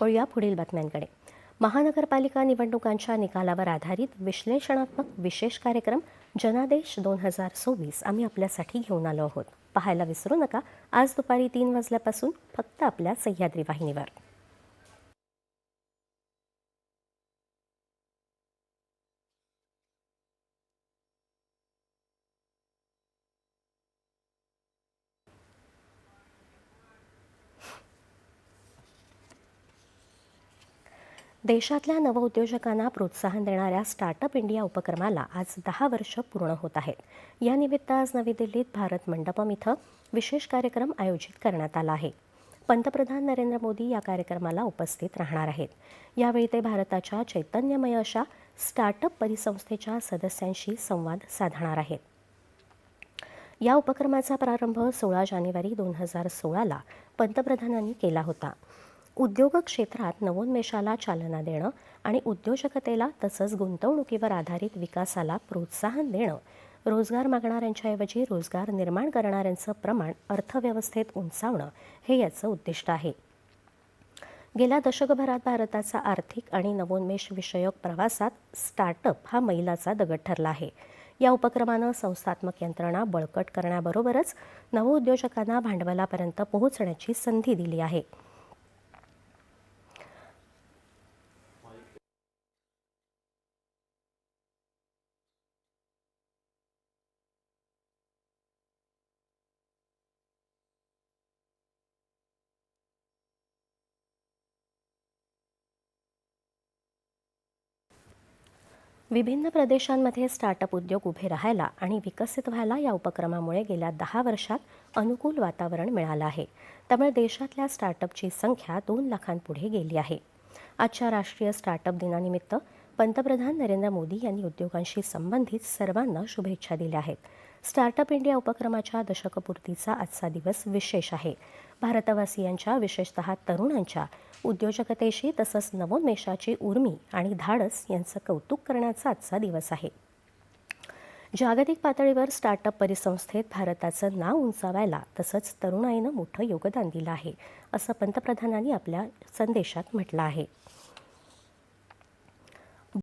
वळूया पुढील बातम्यांकडे. महानगरपालिका निवडणुकांच्या निकालावर आधारित विश्लेषणात्मक विशेष कार्यक्रम जनादेश दोन हजार सव्वीस आम्ही आपल्यासाठी घेऊन आलो आहोत. पाहायला विसरू नका आज दुपारी तीन वाजल्यापासून फक्त आपल्या सह्याद्री वाहिनीवर. देशातल्या नवउद्योजकांना प्रोत्साहन देणाऱ्या स्टार्टअप इंडिया उपक्रमाला आज दहा वर्ष पूर्ण होत आहेत. यानिमित्त आज नवी दिल्लीत भारत मंडपम इथं विशेष कार्यक्रम आयोजित करण्यात आला आहे. पंतप्रधान नरेंद्र मोदी या कार्यक्रमाला उपस्थित राहणार आहेत. यावेळी ते भारताच्या चैतन्यमय अशा स्टार्टअप परिसंस्थेच्या सदस्यांशी संवाद साधणार आहेत. या उपक्रमाचा प्रारंभ सोळा जानेवारी दोन हजार सोळाला पंतप्रधानांनी केला होता. उद्योग क्षेत्रात नवोन्मेषाला चालना देणं आणि उद्योजकतेला तसंच गुंतवणुकीवर आधारित विकासाला प्रोत्साहन देणं. रोजगार मागणाऱ्यांच्याऐवजी रोजगार निर्माण करणाऱ्यांचं प्रमाण अर्थव्यवस्थेत उंचावणं हे याचं उद्दिष्ट आहे. गेल्या दशकभरात भारताचा आर्थिक आणि नवोन्मेष विषयक प्रवासात स्टार्टअप हा मैलाचा दगड ठरला आहे. या उपक्रमानं संस्थात्मक यंत्रणा बळकट करण्याबरोबरच नवउद्योजकांना भांडवलापर्यंत पोहोचण्याची संधी दिली आहे. विभिन्न प्रदेशांमध्ये स्टार्टअप उद्योग उभे राहायला आणि विकसित व्हायला या उपक्रमामुळे गेल्या दहा वर्षात अनुकूल वातावरण मिळालं आहे. त्यामुळे देशातल्या स्टार्टअपची संख्या दोन लाखांपुढे गेली आहे. आजच्या राष्ट्रीय स्टार्टअप दिनानिमित्त पंतप्रधान नरेंद्र मोदी यांनी उद्योगांशी संबंधित सर्वांना शुभेच्छा दिल्या आहेत. स्टार्टअप इंडिया उपक्रमाच्या दशकपूर्तीचा आजचा दिवस विशेष आहे. भारतवासियांच्या विशेषतः तरुणांच्या उद्योजकतेशी तसंच नवोन्मेषाची उर्मी आणि धाडस यांचं कौतुक करण्याचा आजचा दिवस आहे. जागतिक पातळीवर स्टार्टअप परिसंस्थेत भारताचं नाव उंचावायला तसंच तरुणाईनं मोठं योगदान दिलं आहे असं पंतप्रधानांनी आपल्या संदेशात म्हटलं आहे.